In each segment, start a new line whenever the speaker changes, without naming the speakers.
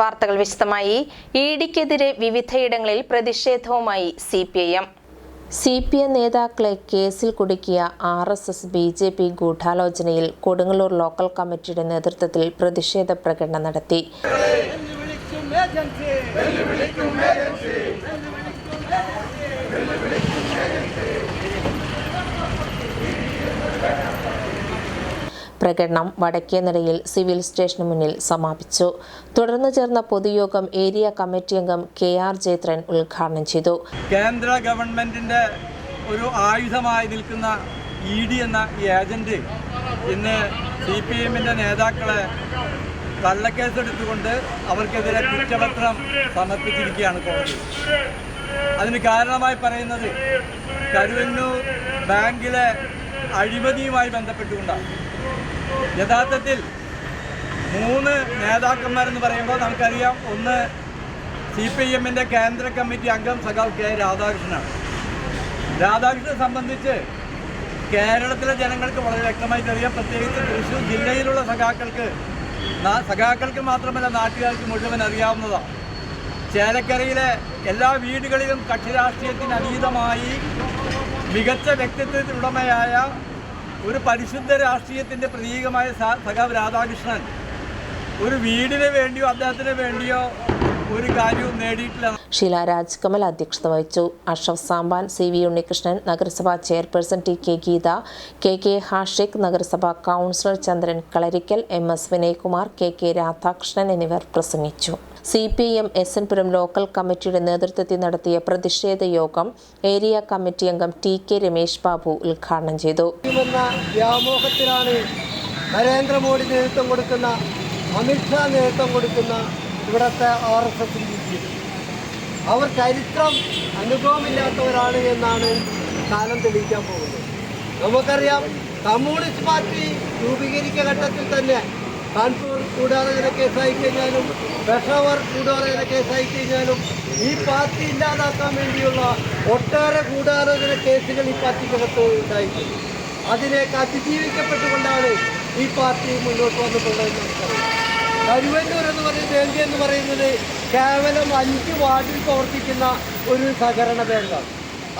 വാർത്തകൾ വിശദമായി. ഇഡിക്കെതിരെ വിവിധയിടങ്ങളിൽ പ്രതിഷേധവുമായി C P I M. C P M നേതാക്കളെ കേസിൽ കുടുക്കിയ R S S B J P ഗൂഢാലോചനയിൽ Kodungallur local കമ്മിറ്റിയുടെ നേതൃത്വത്തിൽ പ്രതിഷേധ പ്രകടനം നടത്തി. പ്രകടനം വടക്കേനടയിൽ സിവിൽ സ്റ്റേഷന് മുന്നിൽ സമാപിച്ചു. തുടർന്ന് ചേർന്ന പൊതുയോഗം ഏരിയ കമ്മിറ്റി അംഗം കെ ആർ ജയത്രൻ ഉദ്ഘാടനം ചെയ്തു.
കേന്ദ്ര ഗവൺമെന്റിന്റെ ഒരു ആയുധമായി നിൽക്കുന്ന ഇ ഡി എന്ന ഈ ഏജന്റ് ഇന്ന് സി പി എമ്മിന്റെ നേതാക്കളെ കള്ളക്കേസെടുത്തുകൊണ്ട് അവർക്കെതിരെ കുറ്റപത്രം സമർപ്പിച്ചിരിക്കുകയാണ് കോടതി. അതിന് കാരണമായി പറയുന്നത് കരുവന്നൂർ ബാങ്കിലെ അഴിമതിയുമായി ബന്ധപ്പെട്ടുകൊണ്ടാണ്. യഥാർത്ഥത്തിൽ മൂന്ന് നേതാക്കന്മാരെന്ന് പറയുമ്പോൾ നമുക്കറിയാം ഒന്ന് സി പി എമ്മിന്റെ കേന്ദ്ര കമ്മിറ്റി അംഗം സഖാവ് കെ രാധാകൃഷ്ണനാണ്. രാധാകൃഷ്ണനെ സംബന്ധിച്ച് കേരളത്തിലെ ജനങ്ങൾക്ക് വളരെ വ്യക്തമായി അറിയാം. പ്രത്യേകിച്ച് തൃശ്ശൂർ ജില്ലയിലുള്ള സഖാക്കൾക്ക് സഖാക്കൾക്ക് മാത്രമല്ല നാട്ടുകാർക്ക് മുഴുവൻ അറിയാവുന്നതാണ്. ചേലക്കരയിലെ എല്ലാ വീടുകളിലും കക്ഷി രാഷ്ട്രീയത്തിന് അതീതമായി മികച്ച വ്യക്തിത്വത്തിനുടമയായ ഒരു പരിശുദ്ധ രാഷ്ട്രീയത്തിന്റെ പ്രതീകമായ സഖാവ് രാധാകൃഷ്ണൻ. ഒരു വീടിന് വേണ്ടിയോ അദ്ദേഹത്തിന് വേണ്ടിയോ ഒരു കാര്യവും നേടിയിട്ടില്ല.
ഷീല രാജ്കമൽ അധ്യക്ഷത വഹിച്ചു. അഷഫ് സാമ്പാൻ സി വി ഉണ്ണികൃഷ്ണൻ നഗരസഭാ chairperson T K Geetha K K Hashiq നഗരസഭാ councillor Chandran Kalarikkal M S Vinaykumar K K Radhakrishnan എന്നിവർ പ്രസംഗിച്ചു. C P M S N Puram local കമ്മിറ്റിയുടെ നേതൃത്വത്തിൽ നടത്തിയ പ്രതിഷേധ യോഗം ഏരിയ കമ്മിറ്റി അംഗം ടി കെ രമേശ് ബാബു ഉദ്ഘാടനം ചെയ്തു.
വ്യാമോഹത്തിലാണ് നരേന്ദ്രമോദി നേതൃത്വം കൊടുക്കുന്ന അമിത്ഷാ നേതൃത്വം കൊടുക്കുന്ന ഇവിടുത്തെ ആർ എസ് എസ് അവർ ചരിത്രം അനുഭവമില്ലാത്തവരാണ് എന്നാണ് കാലം തെളിയിക്കാൻ പോകുന്നത്. നമുക്കറിയാം കമ്മ്യൂണിസ്റ്റ് പാർട്ടി രൂപീകരിച്ച ഘട്ടത്തിൽ തന്നെ കാൺപൂർ കൂടാതെ കേസായി കഴിഞ്ഞാലും പെഷാവർ കൂടാതെ കേസായി കഴിഞ്ഞാലും ഈ പാർട്ടി ഇല്ലാതാക്കാൻ വേണ്ടിയുള്ള ഒട്ടേറെ ഗൂഢാലോചന കേസുകൾ ഈ പാർട്ടിക്കകത്ത് ഉണ്ടായിട്ടുണ്ട്. അതിനെ അതിജീവിക്കപ്പെട്ടുകൊണ്ടാണ് ഈ പാർട്ടി മുന്നോട്ട് വന്നിട്ടുള്ളതെന്ന് നമുക്കറിയാം കരുവന്നൂർ എന്ന് പറയുന്ന ബാങ്ക് എന്ന് പറയുന്നത് കേവലം അഞ്ച് വാർഡിൽ പ്രവർത്തിക്കുന്ന ഒരു സഹകരണ ബാങ്കാണ്.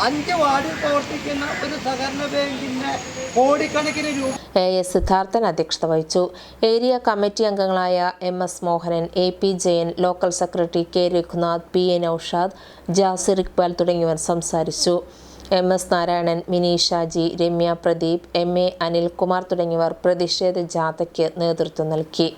അഞ്ച് വാർഡിൽ പ്രവർത്തിക്കുന്ന ഒരു സഹകരണ ബാങ്കിന്റെ കോടിക്കണക്കിന് രൂപ
എ എസ് സിദ്ധാർത്ഥൻ അധ്യക്ഷത വഹിച്ചു. ഏരിയ കമ്മിറ്റി അംഗങ്ങളായ M S Mohanan A P Jayan local secretary K Raghunath P A Naushad Jasir Iqbal തുടങ്ങിയവർ സംസാരിച്ചു. M S Narayanan Mini Shaji Ramya Pradeep M A Anilkumar തുടങ്ങിയവർ പ്രതിഷേധ ജാഥയ്ക്ക് നേതൃത്വം നൽകി.